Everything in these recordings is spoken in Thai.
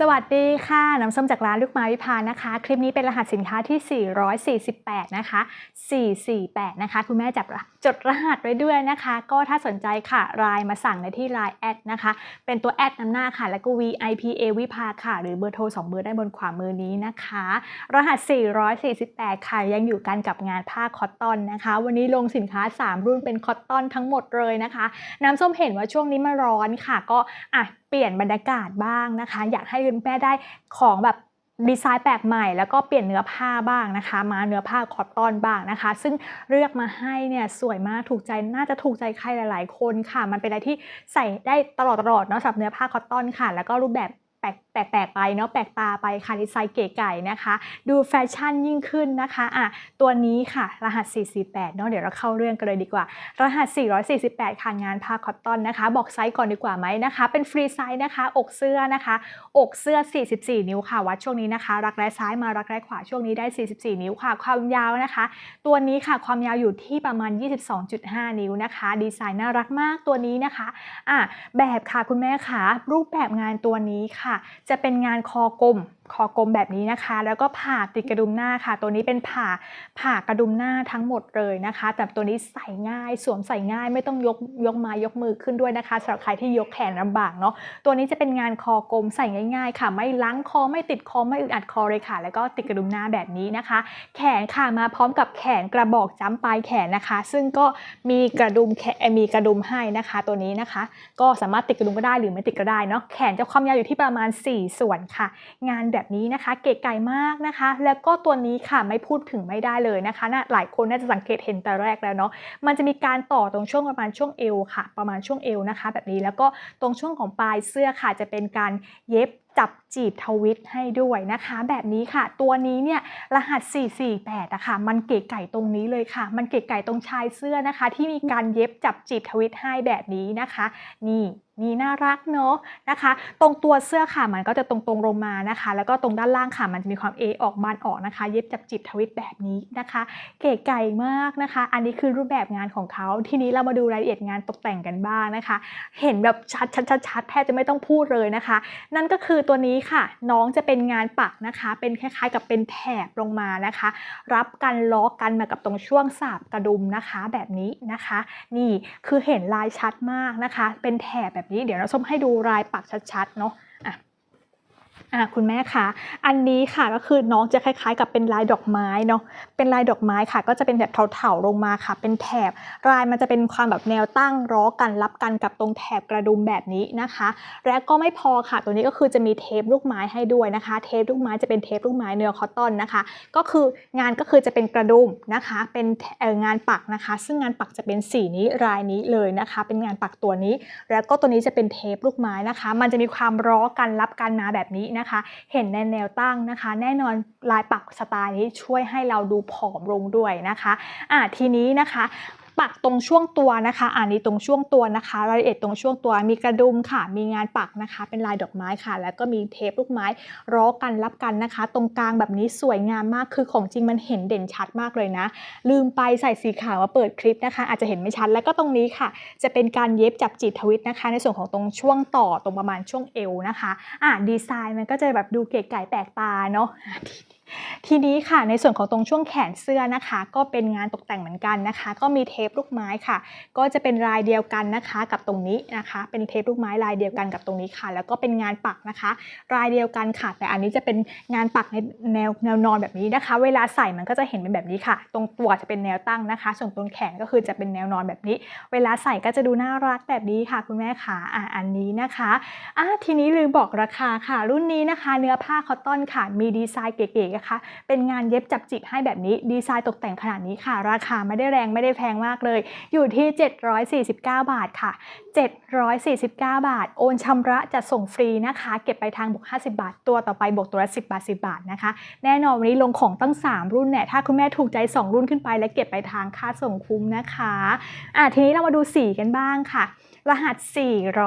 สวัสดีค่ะ น้ำส้มจากร้านลูกไม้วิพานะคะ คลิปนี้เป็นรหัสสินค้าที่ 448 นะคะ 448 นะคะ คุณแม่จับจดรหัสไว้ด้วยนะคะ ก็ถ้าสนใจค่ะไลน์มาสั่งในที่ไลน์แอดนะคะ เป็นตัวแอดนำหน้าค่ะ แล้วก็ VIPA วิภาค่ะ หรือเบอร์โทร 2 เบอร์ได้บนขวามือนี้นะคะ รหัส 448 ค่ะ ยังอยู่กันกับงานผ้าคอตตอนนะคะ วันนี้ลงสินค้า 3 รุ่นเป็นคอตตอนทั้งหมดเลยนะคะ น้ำส้มเห็นว่าช่วงนี้มาร้อนค่ะ ก็อะ ปลี่ยนบรรยากาศบ้างนะคะ อยากให้คุณแม่ได้ของแบบดีไซน์แปลกใหม่ แล้วก็เปลี่ยนเนื้อผ้าบ้างนะคะ มาเนื้อผ้าคอตตอนบ้างนะคะ ซึ่งเลือกมาให้เนี่ยสวยมากถูกใจน่าจะถูกใจใครหลาย ๆ คนค่ะ มันเป็นอะไรที่ใส่ได้ตลอดตลอดเนาะสำหรับเนื้อผ้าคอตตอนค่ะ แล้วก็รูปแบบ แปลกแปลกๆไปเนาะแปลกตาไปค่ะดีไซน์เก๋ไก่นะคะ ดูแฟชั่นยิ่งขึ้นนะคะอะตัวนี้ค่ะรหัส 448เนาะเดี๋ยวเราเข้าเรื่องกันเลยดีกว่า รหัส 448 ค่ะงานผ้าคอตตอนนะคะ บอกไซส์ก่อนดีกว่าไหมนะคะ เป็นฟรีไซส์นะคะ อกเสื้อนะคะ อกเสื้อ 44 นิ้วค่ะ วัดช่วงนี้นะคะ รักแร้ซ้ายมารักแร้ขวาช่วงนี้ได้ 44 นิ้วค่ะ ความยาวนะคะ ตัวนี้ค่ะความยาวอยู่ที่ประมาณ 22.5 นิ้วนะคะ ดีไซน์น่ารักมากตัวนี้นะคะอะแบบค่ะคุณแม่ค่ะรูปแบบงานตัวนี้ค่ะจะเป็นงานคอกลมคอกลมแบบนี้นะคะ แล้วก็ผ่าติดกระดุมหน้าค่ะ ตัวนี้เป็นผ่าผ่ากระดุมหน้าทั้งหมดเลยนะคะ แต่ตัวนี้ใส่ง่าย สวมใส่ง่ายไม่ต้องยกยกมายกมือขึ้นด้วยนะคะสำหรับใครที่ยกแขนลำบากเนาะตัวนี้จะเป็นงานคอกลมใส่ง่าย ๆ ค่ะ ไม่ล้างคอไม่ติดคอไม่อึดอัดคอเลยค่ะ แล้วก็ติดกระดุมหน้าแบบนี้นะคะ แขนค่ะมาพร้อมกับแขนกระบอกจ้ำปลายแขนนะคะ ซึ่งก็มีกระดุมแขนมีกระดุมให้นะคะ ตัวนี้นะคะ ก็สามารถติดกระดุมก็ได้หรือไม่ติดก็ได้เนาะแขนจะความยาวอยู่ที่ประมาณ 4 ส่วนค่ะ งานแบบนี้นะคะ เก๋ไก่มากนะคะ แล้วก็ตัวนี้ค่ะไม่พูดถึงไม่ได้เลยนะคะนะหลายคนน่าจะสังเกตเห็นแต่แรกแล้วเนาะมันจะมีการต่อตรงช่วงประมาณช่วงเอวค่ะ ประมาณช่วงเอวนะคะ แบบนี้แล้วก็ตรงช่วงของปลายเสื้อค่ะจะเป็นการเย็บ จับจีบทวิตให้ด้วยนะคะ แบบนี้ค่ะ ตัวนี้เนี่ยรหัส 448อะค่ะ มันเก๋ไก่ตรงนี้เลยค่ะ มันเก๋ไก่ตรงชายเสื้อนะคะ ที่มีการเย็บจับจีบทวิตให้แบบนี้นะคะ นี่นี่น่ารักเนาะนะคะ ตรงตัวเสื้อค่ะมันก็จะตรงๆลงมานะคะ แล้วก็ตรงด้านล่างค่ะมันจะมีความเอออกบานออกนะคะ เย็บจับจีบทวิตแบบนี้นะคะ เก๋ไก่มากนะคะ อันนี้คือรูปแบบงานของเขาทีนี้เรามาดูรายละเอียดงานตกแต่งกันบ้างนะคะ เห็นแบบชัดชัดชัดชัดแทบจะไม่ต้องพูดเลยนะคะ นั่นก็คือตัวนี้ค่ะ น้องจะเป็นงานปักนะคะ เป็นคล้ายๆ กับเป็นแถบลงมานะคะ รับกันล้อกันมากับตรงช่วงสาบกระดุมนะคะ แบบนี้นะคะ นี่คือเห็นลายชัดมากนะคะ เป็นแถบแบบนี้เดี๋ยวเราส้มให้ดูลายปักชัดๆเนาะอะ อะคุณแม่คะอันนี้ค่ะก็คือน้องจะคล้ายๆ กับเป็นลายดอกไม้เนาะเป็นลายดอกไม้ค่ะ ก็จะเป็นแบบเถาๆลงมาค่ะ เป็นแถบลายมันจะเป็นความแบบแนวตั้งล้อกันรับกันกับตรงแถบกระดุมแบบนี้นะคะ และก็ไม่พอค่ะ ตัวนี้ก็คือจะมีเทปลูกไม้ให้ด้วยนะคะ เทปลูกไม้จะเป็นเทปลูกไม้เนื้อคอตตอนนะคะ ก็คืองานก็คือจะเป็นกระดุมนะคะ เป็นงานปักนะคะ ซึ่งงานปักจะเป็นสีนี้รายนี้เลยนะคะ เป็นงานปักตัวนี้ แล้วก็ตัวนี้จะเป็นเทปลูกไม้นะคะ มันจะมีความร้อกันรับกันมาแบบนี้นะคะ เห็นในแนวตั้งนะคะ แน่นอนลายปักสไตล์นี้ช่วยให้เราดูผอมลงด้วยนะคะอะทีนี้นะคะ ปักตรงช่วงตัวนะคะอันนี้ตรงช่วงตัวนะคะ รายละเอียดตรงช่วงตัวมีกระดุมค่ะ มีงานปักนะคะ เป็นลายดอกไม้ค่ะ แล้วก็มีเทปลูกไม้ร้อกันรับกันนะคะ ตรงกลางแบบนี้สวยงามมากคือของจริงมันเห็นเด่นชัดมากเลยนะ ลืมไปใส่สีขาวมาเปิดคลิปนะคะ อาจจะเห็นไม่ชัดแล้วก็ตรงนี้ค่ะ จะเป็นการเย็บจับจีทวิตนะคะ ในส่วนของตรงช่วงต่อตรงประมาณช่วงเอวนะคะอะดีไซน์มันก็จะแบบดูเก๋ไก่แปลกตาเนาะ ทีนี้ค่ะในส่วนของตรงช่วงแขนเสื้อนะคะ ก็เป็นงานตกแต่งเหมือนกันนะคะ ก็มีเทปลูกไม้ค่ะ ก็จะเป็นลายเดียวกันนะคะ กับตรงนี้นะคะ เป็นเทปลูกไม้ลายเดียวกันกับตรงนี้ค่ะ แล้วก็เป็นงานปักนะคะลายเดียวกันค่ะ แต่อันนี้จะเป็นงานปักในแนวแนวนอนแบบนี้นะคะ เวลาใส่มันก็จะเห็นเป็นแบบนี้ค่ะ ตรงตัวจะเป็นแนวตั้งนะคะ ส่วนตรงแขนก็คือจะเป็นแนวนอนแบบนี้ เวลาใส่ก็จะดูน่ารักแบบนี้ค่ะ คุณแม่ขาอะอันนี้นะคะอะทีนี้ลืมบอกราคาค่ะ รุ่นนี้นะคะ เนื้อผ้าคอตตอนค่ะมีดีไซน์เก๋ๆนะคะ เป็นงานเย็บจับจิกให้แบบนี้ดีไซน์ตกแต่งขนาดนี้ค่ะ ราคาไม่ได้แรงไม่ได้แพงมากเลย อยู่ที่ 749 บาทค่ะ 749 บาท โอนชำระจะส่งฟรีนะคะ เก็บไปทางบวก 50 บาท ตัวต่อไปบวกตัวละ10 บาท 10 บาทนะคะ แน่นอนวันนี้ลงของตั้ง 3 รุ่นเนี่ยถ้าคุณแม่ถูกใจ 2 รุ่นขึ้นไป และเก็บไปทางค่าส่งคุ้มนะคะอะทีนี้เรามาดูสีกันบ้างค่ะ รหัส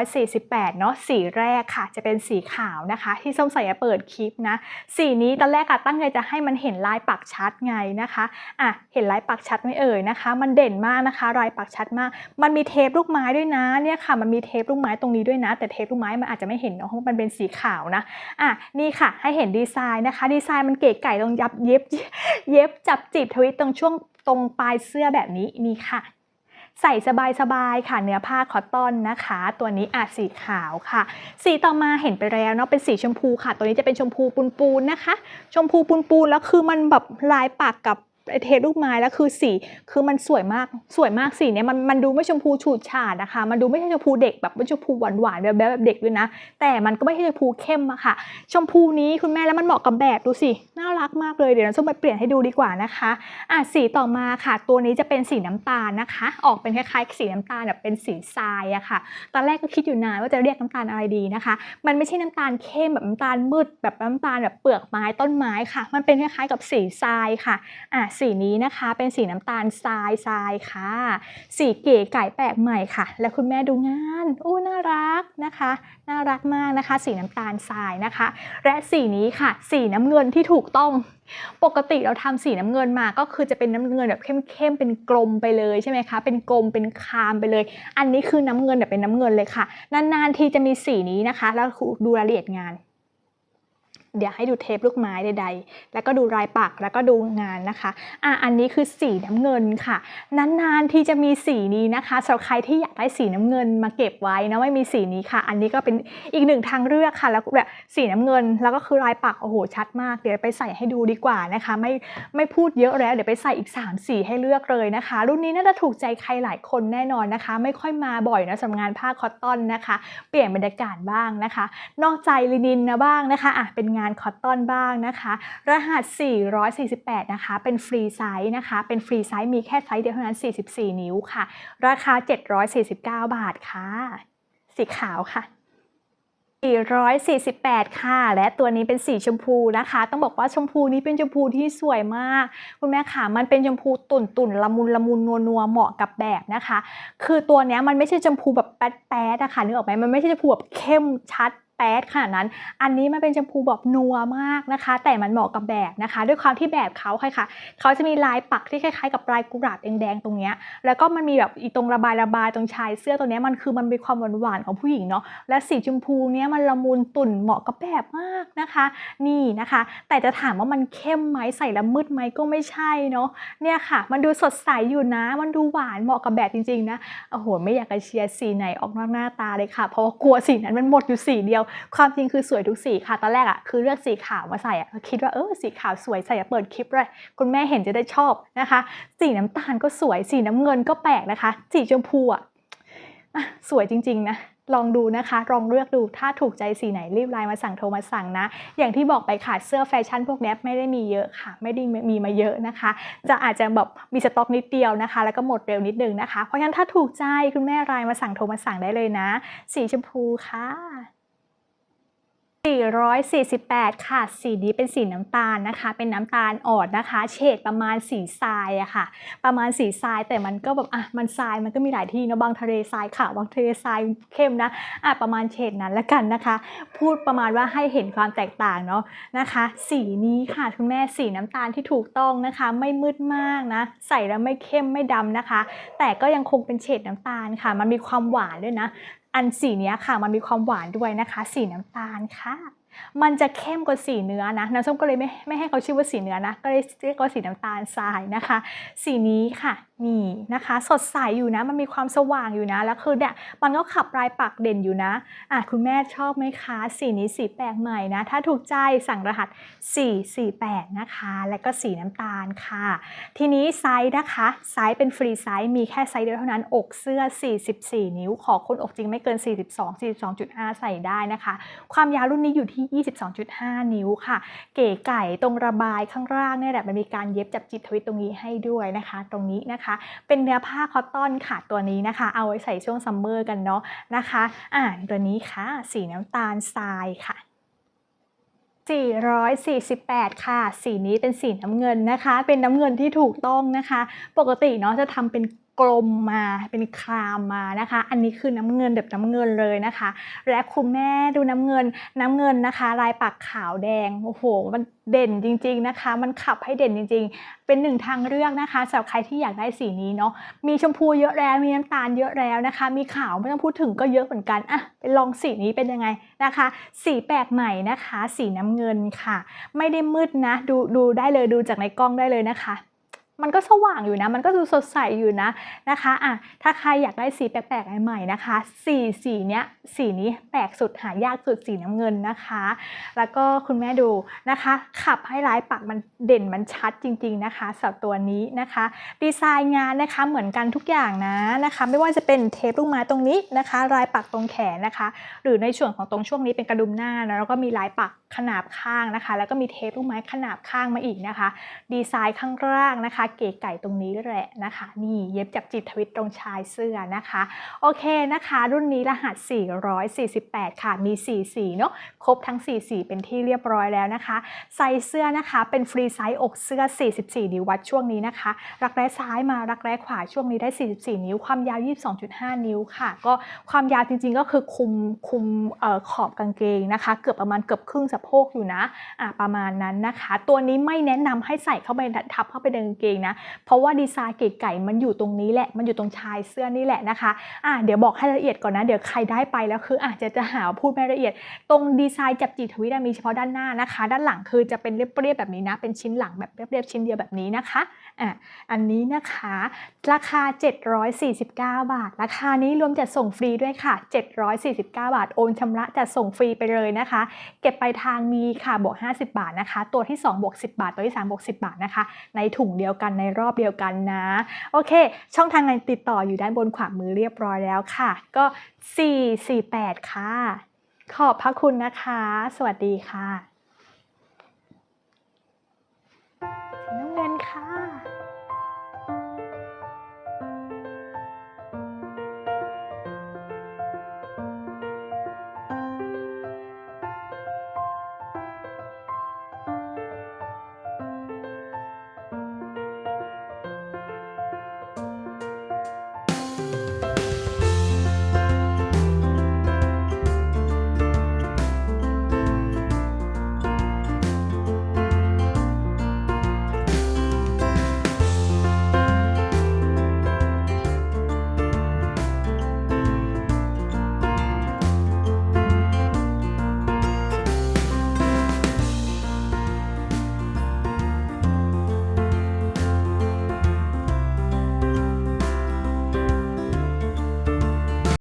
448 เนาะสีแรกค่ะ จะเป็นสีขาวนะคะ ที่ส้มใส่เปิดคลิปนะ สีนี้ตอนแรกอะตั้งใจจะให้มันเห็นลายปักชัดไงนะคะอะเห็นลายปักชัดไม่เอ่ยนะคะ มันเด่นมากนะคะลายปักชัดมาก มันมีเทปลูกไม้ด้วยนะเนี่ยค่ะ มันมีเทปลูกไม้ตรงนี้ด้วยนะ แต่เทปลูกไม้มันอาจจะไม่เห็นเนาะเพราะมันเป็นสีขาวนะอะนี่ค่ะให้เห็นดีไซน์นะคะ ดีไซน์มันเก๋ไก่ตรงยับเย็บเย็บจับจีบทวิตตรงช่วงตรงปลายเสื้อแบบนี้นี่ค่ะ ใส่สบายๆค่ะเนื้อผ้าคอตตอนนะคะ ตัวนี้อาสีขาวค่ะ สีต่อมาเห็นไปแล้วเนาะเป็นสีชมพูค่ะ ตัวนี้จะเป็นชมพูปูนๆนะคะ ชมพูปูนๆแล้วคือมันแบบลายปากกับ เทปลูกไม้แล้วคือสีคือมันสวยมากสวยมากสีเนี่ยมันมันดูไม่ชมพูฉูดฉาดนะคะมันดูไม่ใช่ชมพูเด็กแบบไม่ชมพูหวานๆแบบแบบเด็กด้วยนะ แต่มันก็ไม่ใช่ชมพูเข้มอะค่ะ ชมพูนี้คุณแม่แล้วมันเหมาะกับแบบดูสิน่ารักมากเลยเดี๋ยวเราส้มไปเปลี่ยนให้ดูดีกว่านะคะอะสีต่อมาค่ะ ตัวนี้จะเป็นสีน้ำตาลนะคะ ออกเป็นคล้ายๆสีน้ำตาลแบบเป็นสีทรายอะค่ะ ตอนแรกก็คิดอยู่นานว่าจะเรียกน้ำตาลอะไรดีนะคะ มันไม่ใช่น้ำตาลเข้มแบบน้ำตาลมืด แบบน้ำตาลแบบเปลือกไม้ต้นไม้ค่ะ มันเป็นคล้ายๆกับสีทรายค่ะอะสีนี้นะคะเป็นสีน้ำตาลทรายทรายค่ะ สีเก๋ไก่แปลกใหม่ค่ะ แล้วคุณแม่ดูงานโอ้น่ารักนะคะ น่ารักมากนะคะ สีน้ำตาลทรายนะคะ และสีนี้ค่ะ สีน้ำเงินที่ถูกต้องปกติเราทำสีน้ำเงินมาก็คือจะเป็นน้ำเงินแบบเข้มๆเป็นกลมไปเลยใช่ไหมคะ เป็นกลมเป็นคามไปเลย อันนี้คือน้ำเงินแบบเป็นน้ำเงินเลยค่ะ นานๆทีจะมีสีนี้นะคะ แล้วดูรายละเอียดงาน เดี๋ยวให้ดูเทปลูกไม้ใดๆ แล้วก็ดูลายปักแล้วก็ดูงานนะคะอะอันนี้คือสีน้ำเงินค่ะ นานๆที่จะมีสีนี้นะคะสำหรับใครที่อยากได้สีน้ำเงินมาเก็บไว้นะไม่มีสีนี้ค่ะ อันนี้ก็เป็นอีกหนึ่งทางเลือกค่ะ แล้วแบบสีน้ำเงิน แล้วก็คือลายปักโอ้โหชัดมาก เดี๋ยวไปใส่ให้ดูดีกว่านะคะ ไม่ไม่พูดเยอะแล้วเดี๋ยวไปใส่อีก 3 สีให้เลือกเลยนะคะ รุ่นนี้น่าจะถูกใจใครหลายคนแน่นอนนะคะ ไม่ค่อยมาบ่อยนะสำหรับงานผ้าคอตตอนนะคะ เปลี่ยนบรรยากาศบ้างนะคะ นอกใจลินินนะบ้างนะคะอะเป็นงานคอตตอนบ้างนะคะ รหัส 448 นะคะ เป็นฟรีไซส์นะคะ เป็นฟรีไซส์มีแค่ไซส์เดียวเท่านั้น 44 นิ้วค่ะ ราคา 749 บาทค่ะ สีขาวค่ะ448 ค่ะ และตัวนี้เป็นสีชมพูนะคะ ต้องบอกว่าชมพูนี้เป็นชมพูที่สวยมาก คุณแม่ค่ะ มันเป็นชมพูตุ่นตุ่นละมุนละมุนนัวนัวเหมาะกับแบบนะคะ คือตัวนี้มันไม่ใช่ชมพูแบบแป๊ดแป๊ดนะคะนึกออกไหมมันไม่ใช่ชมพูแบบเข้มชัด แป๊ดขนาดนั้น อันนี้มันเป็นชมพูแบบนัวมากนะคะ แต่มันเหมาะกับแบบนะคะ ด้วยความที่แบบเขาค่ะค่ะเขาจะมีลายปักที่คล้ายๆ กับลายกุหลาบแดงๆตรงเนี้ยแล้วก็มันมีแบบอีตรงระบายระบายตรงชายเสื้อตัวเนี้ยมันคือมันมีความหวานๆของผู้หญิงเนาะและสีชมพูเนี้ยมันละมุนตุ่นเหมาะกับแบบมากนะคะ นี่นะคะ แต่จะถามว่ามันเข้มไหมใส่แล้วมืดไหมก็ไม่ใช่เนาะเนี่ยค่ะ มันดูสดใสอยู่นะ มันดูหวานเหมาะกับแบบจริงๆนะโอ้โหไม่อยากจะเชียร์สีไหนออกนอกหน้าตาเลยค่ะ เพราะว่ากลัวสีนั้นมันหมดอยู่สีเดียวความจริงคือสวยทุกสีค่ะ ตอนแรกอะคือเลือกสีขาวมาใส่อะคิดว่าเออสีขาวสวยใส่เปิดคลิปเลยคุณแม่เห็นจะได้ชอบนะคะ สีน้ำตาลก็สวย สีน้ำเงินก็แปลกนะคะ สีชมพูอะ่ะสวยจริงๆนะลองดูนะคะ ลองเลือกดูถ้าถูกใจสีไหนรีบไลน์มาสั่งโทรมาสั่งนะ อย่างที่บอกไปค่ะเสื้อแฟชั่นพวกเนี้ไม่ได้มีเยอะค่ะ ไม่ได้มีมาเยอะนะคะ จะอาจจะแบบมีสต็อกนิดเดียวนะคะ แล้วก็หมดเร็วนิดนึงนะคะ เพราะฉะนั้นถ้าถูกใจคุณแม่ไลน์มาสั่งโทรมาสั่งได้เลยนะ สีชมพูค่ะ 448 ค่ะ สีนี้เป็นสีน้ำตาลนะคะ เป็นน้ำตาลอ่อนนะคะ เฉดประมาณสีทรายอะค่ะ ประมาณสีทรายแต่มันก็แบบอะมันทรายมันก็มีหลายที่เนะบางทะเลทรายขาวบางทะเลทรายเข้มนะอะประมาณเฉดนั้นละกันนะคะ พูดประมาณว่าให้เห็นความแตกต่างเนาะนะคะ สีนี้ค่ะคุณแม่สีน้ำตาลที่ถูกต้องนะคะ ไม่มืดมากนะ ใส่แล้วไม่เข้มไม่ดำนะคะ แต่ก็ยังคงเป็นเฉดน้ำตาลค่ะ มันมีความหวานด้วยนะ อันสีนี้ค่ะมันมีความหวานด้วยนะคะ สีน้ำตาลค่ะ มันจะเข้มกว่าสีเนื้อนะน้ำส้มก็เลยไม่ไม่ให้เขาชื่อว่าสีเนื้อนะ ก็เลยเรียกว่าสีน้ำตาลทรายนะคะ สีนี้ค่ะ นี่นะคะสดใสอยู่นะมันมีความสว่างอยู่นะแล้วคือเนี่ยมันก็ขับปลายปากเด่นอยู่นะอะคุณแม่ชอบไหมคะสีนี้สีแปลกใหม่นะ ถ้าถูกใจสั่งรหัส 448 นะคะ และก็สีน้ำตาลค่ะ ทีนี้ไซส์นะคะไซส์เป็นฟรีไซส์มีแค่ไซส์เดียวเท่านั้นอกเสื้อ 44 นิ้ว ขอคนอกจริงไม่เกิน 42 42.5 ใส่ได้นะคะ ความยาวรุ่นนี้อยู่ที่ 22.5 นิ้วค่ะ เก๋ไก่ตรงระบายข้างล่างเนี่ยแหละมันมีการเย็บจับจิตทวิตตรงนี้ให้ด้วยนะคะ ตรงนี้นะคะเป็นเนื้อผ้าคอตตอนค่ะตัวนี้นะคะ เอาไว้ใส่ช่วงซัมเมอร์กันเนาะนะคะอ่าตัวนี้ค่ะ สีน้ำตาลทรายค่ะ448 ค่ะ สีนี้เป็นสีน้ำเงินนะคะ เป็นน้ำเงินที่ถูกต้องนะคะ ปกติเนาะจะทำเป็น กลมมาเป็นครามมานะคะ อันนี้คือน้ำเงินแบบน้ำเงินเลยนะคะ และคุณแม่ดูน้ำเงินน้ำเงินนะคะ ลายปักขาวแดงโอ้โหมันเด่นจริง ๆนะคะ มันขับให้เด่นจริง ๆ เป็นหนึ่งทางเลือกนะคะสำหรับใครที่อยากได้สีนี้เนาะมีชมพูเยอะแล้วมีน้ำตาลเยอะแล้วนะคะ มีขาวไม่ต้องพูดถึงก็เยอะเหมือนกันอะไปลองสีนี้เป็นยังไงนะคะ สีแปลกใหม่นะคะ สีน้ำเงินค่ะ ไม่ได้มืดนะ ดูดูได้เลยดูจากในกล้องได้เลยนะคะ มันก็สว่างอยู่นะ มันก็ดูสดใสอยู่นะนะคะอะถ้าใครอยากได้สีแปลกๆใหม่ๆนะคะสีสีเนี้ยสีนี้แปลกสุดหายากสุดสีน้ำเงินนะคะ แล้วก็คุณแม่ดูนะคะ ขับให้ลายปักมันเด่นมันชัดจริง ๆนะคะสำหรับตัวนี้นะคะ ดีไซน์งานนะคะเหมือนกันทุกอย่างนะนะคะ ไม่ว่าจะเป็นเทปลูกไม้ตรงนี้นะคะ ลายปักตรงแขนนะคะ หรือในส่วนของตรงช่วงนี้เป็นกระดุมหน้าแล้วก็มีลายปักขนาบข้างนะคะ แล้วก็มีเทปลูกไม้ขนาบข้างมาอีกนะคะ ดีไซน์ข้างล่างนะคะเก๋ไก่ตรงนี้แหละนะคะ นี่เย็บจากจิตทวิตตรงชายเสื้อนะคะ โอเคนะคะ รุ่นนี้รหัส 448 ค่ะ มี 4 สีเนาะครบทั้ง 4 สีเป็นที่เรียบร้อยแล้วนะคะไซส์เสื้อนะคะเป็นฟรีไซส์อกเสื้อ 44 นิ้ววัดช่วงนี้นะคะ รักแร้ซ้ายมารักแร้ขวาช่วงนี้ได้ 44 นิ้ว ความยาว 22.5 นิ้วค่ะ ก็ความยาวจริงๆก็คือคุมคุมออขอบกางเกงนะคะ เกือบประมาณเกือบครึ่งสะโพกอยู่นะะประมาณนั้นนะคะ ตัวนี้ไม่แนะนำให้ใส่เข้าไปทับเข้าไปในกางเกงนะ เพราะว่าดีไซน์เก๋ไก่มันอยู่ตรงนี้แหละ มันอยู่ตรงชายเสื้อนี่แหละนะคะอะเดี๋ยวบอกให้ละเอียดก่อนนะ เดี๋ยวใครได้ไปแล้วคืออาจจะจะหาพูดไม่ละเอียด ตรงดีไซน์จับจีทวิตมีเฉพาะด้านหน้านะคะ ด้านหลังคือจะเป็นเรียบๆแบบนี้นะ เป็นชิ้นหลังแบบเรียบๆชิ้นเดียวแบบนี้นะคะอะอันนี้นะคะ ราคา 749 บาท ราคานี้รวมจัดส่งฟรีด้วยค่ะ 749 บาท โอนชำระจัดส่งฟรีไปเลยนะคะ เก็บไปทางมีค่ะบวก 50 บาทนะคะ ตัวที่ 2 บวก 10 บาท ตัวที่ 3 บวก 10 บาทนะคะ ในถุงเดียวกันในรอบเดียวกันนะ โอเค ช่องทางการติดต่ออยู่ด้านบนขวามือเรียบร้อยแล้วค่ะ ก็ 448 ค่ะ ขอบพระคุณนะคะ สวัสดีค่ะ